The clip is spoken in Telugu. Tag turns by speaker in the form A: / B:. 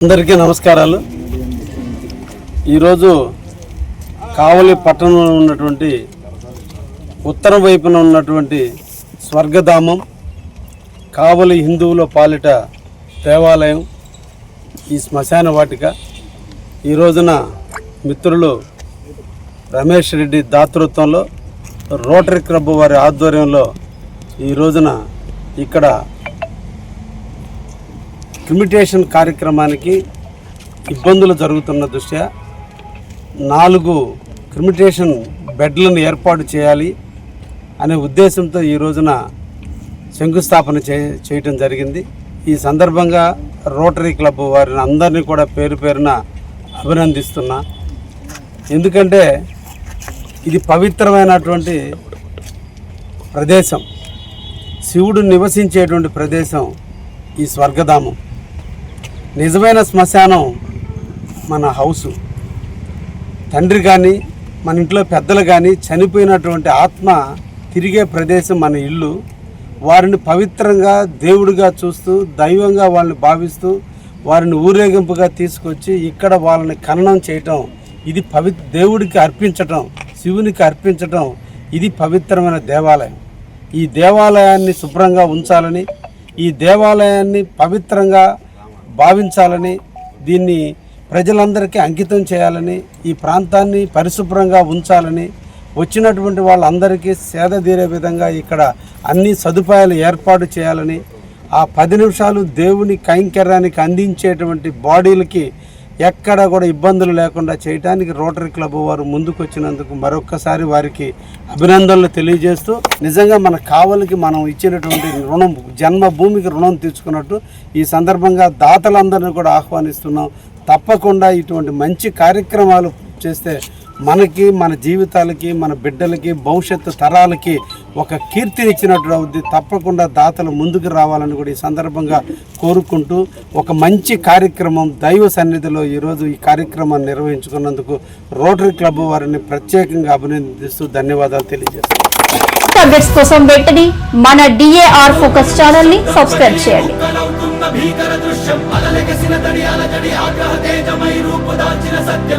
A: అందరికీ నమస్కారాలు. ఈరోజు కావలి పట్టణంలో ఉన్నటువంటి ఉత్తరం వైపున ఉన్నటువంటి స్వర్గధామం కావలి హిందువుల పాలిట దేవాలయం ఈ శ్మశాన వాటిక. ఈ రోజున మిత్రులు రమేష్ రెడ్డి దాతృత్వంలో రోటరీ క్లబ్ వారి ఆధ్వర్యంలో ఈ రోజున ఇక్కడ క్రిమిటేషన్ కార్యక్రమానికి ఇబ్బందులు జరుగుతున్న దృష్ట్యా నాలుగు క్రిమిటేషన్ బెడ్లను ఏర్పాటు చేయాలి అనే ఉద్దేశంతో ఈ రోజున శంకుస్థాపన చే చేయటం జరిగింది. ఈ సందర్భంగా రోటరీ క్లబ్ వారిని అందరినీ కూడా పేరు పేరున అభినందిస్తున్నా. ఎందుకంటే ఇది పవిత్రమైనటువంటి ప్రదేశం. శివుడు నివసించేటువంటి ప్రదేశం ఈ స్వర్గధామం. నిజమైన శ్మశానం మన హౌసు. తండ్రి కానీ మన ఇంట్లో పెద్దలు కానీ చనిపోయినటువంటి ఆత్మ తిరిగే ప్రదేశం మన ఇల్లు. వారిని పవిత్రంగా దేవుడిగా చూస్తూ దైవంగా వాళ్ళని భావిస్తూ వారిని ఊరేగింపుగా తీసుకొచ్చి ఇక్కడ వాళ్ళని ఖననం చేయటం ఇది పవి దేవుడికి అర్పించటం శివునికి అర్పించటం ఇది పవిత్రమైన దేవాలయం. ఈ దేవాలయాన్ని శుభ్రంగా ఉంచాలని ఈ దేవాలయాన్ని పవిత్రంగా భావించాలని దీన్ని ప్రజలందరికీ అంకితం చేయాలని ఈ ప్రాంతాన్ని పరిశుభ్రంగా ఉంచాలని వచ్చినటువంటి వాళ్ళందరికీ సేద తీరే విధంగా ఇక్కడ అన్ని సదుపాయాలు ఏర్పాటు చేయాలని ఆ పది నిమిషాలు దేవుని కైంకర్యానికి అందించేటువంటి బాడీలకి ఎక్కడ కూడా ఇబ్బందులు లేకుండా చేయడానికి రోటరీ క్లబ్ వారు ముందుకు వచ్చినందుకు మరొక్కసారి వారికి అభినందనలు తెలియజేస్తూ నిజంగా మన కావలికి మనం ఇచ్చినటువంటి రుణం జన్మభూమికి రుణం తీర్చుకున్నట్టు ఈ సందర్భంగా దాతలందరినీ కూడా ఆహ్వానిస్తున్నాం. తప్పకుండా ఇటువంటి మంచి కార్యక్రమాలు చేస్తే మనకి మన జీవితాలకి మన బిడ్డలకి భవిష్యత్తు తరాలకి ఒక కీర్తినిచ్చినట్టు అవుద్ది తప్పకుండా దాతలు ముందుకు రావాలని కూడా ఈ సందర్భంగా కోరుకుంటూ ఒక మంచి కార్యక్రమం దైవ సన్నిధిలో ఈరోజు ఈ కార్యక్రమాన్ని నిర్వహించుకున్నందుకు రోటరీ క్లబ్ వారిని ప్రత్యేకంగా అభినందిస్తూ ధన్యవాదాలు తెలియజేస్తాను
B: అప్డేట్స్ కోసం వెంటనే మన డిఏఆర్ ఫోకస్ ఛానల్ని సబ్స్క్రైబ్ చేయండి.
C: భీకర దృశ్యం అలలెగసిన తడి అలజడి ఆగ్రహ తేజమై రూపుదాల్చిన సత్యం.